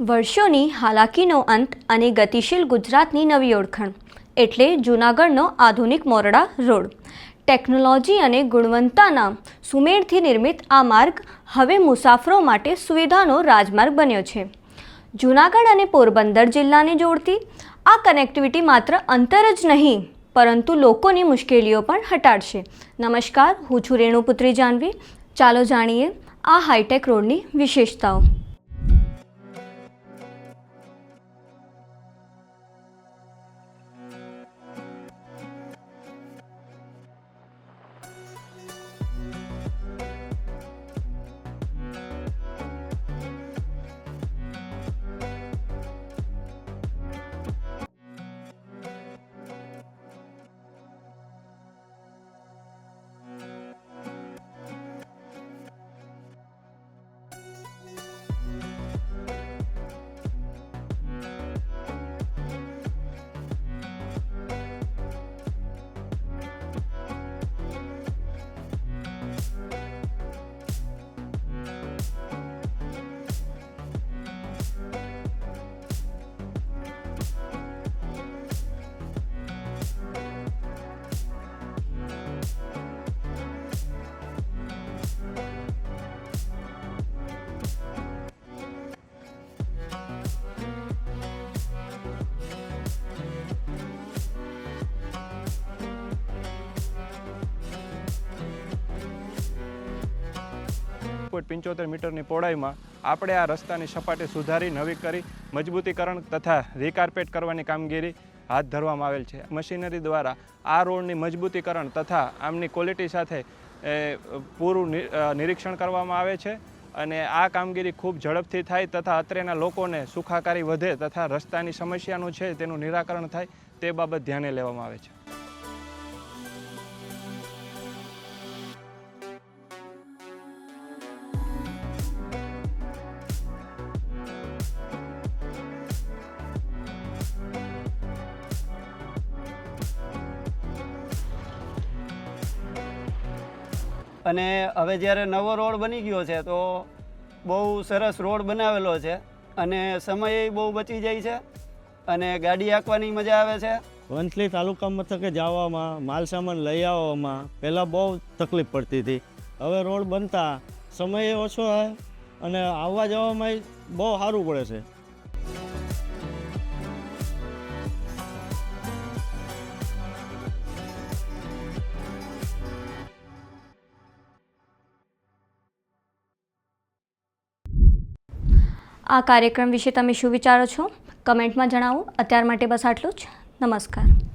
વર્ષોની હાલાકીનો અંત અને ગતિશીલ ગુજરાતની નવી ઓળખાણ, એટલે જૂનાગઢનો આધુનિક મોરડા રોડ. ટેકનોલોજી અને ગુણવત્તાના સુમેળથી નિર્મિત આ માર્ગ હવે મુસાફરો માટે સુવિધાનો રાજમાર્ગ બન્યો છે. જૂનાગઢ અને પોરબંદર જિલ્લાને જોડતી આ કનેક્ટિવિટી માત્ર અંતર જ નહીં, પરંતુ લોકોની મુશ્કેલીઓ પણ હટાડશે. નમસ્કાર, હું છું રેણુપુત્રી જાનવી. ચાલો જાણીએ આ હાઈટેક રોડની વિશેષતાઓ. પોઈન્ટ પંચોતેર મીટરની પહોળાઈમાં આપણે આ રસ્તાની સપાટી સુધારી, નવી કરી, મજબૂતીકરણ તથા રીકાર્પેટ કરવાની કામગીરી હાથ ધરવામાં આવેલ છે. મશીનરી દ્વારા આ રોડની મજબૂતીકરણ તથા આમની ક્વોલિટી સાથે પૂરું નિરીક્ષણ કરવામાં આવે છે અને આ કામગીરી ખૂબ ઝડપથી થાય તથા અત્રેના લોકોને સુખાકારી વધે તથા રસ્તાની સમસ્યાનું છે તેનું નિરાકરણ થાય તે બાબત ધ્યાને લેવામાં આવે છે. અને હવે જ્યારે નવો રોડ બની ગયો છે, તો બહુ સરસ રોડ બનાવેલો છે અને સમય બહુ બચી જાય છે અને ગાડી હાંકવાની મજા આવે છે. વંથલી તાલુકા મથકે જવામાં માલ સામાન લઈ આવવામાં પહેલાં બહુ તકલીફ પડતી હતી. હવે રોડ બનતા સમય ઓછો હોય અને આવવા જવામાં બહુ સારું પડે છે. આ કાર્યક્રમ વિશે તમે શું વિચારો છો? કમેન્ટમાં જણાવો. અત્યાર માટે બસ આટલું જ. નમસ્કાર.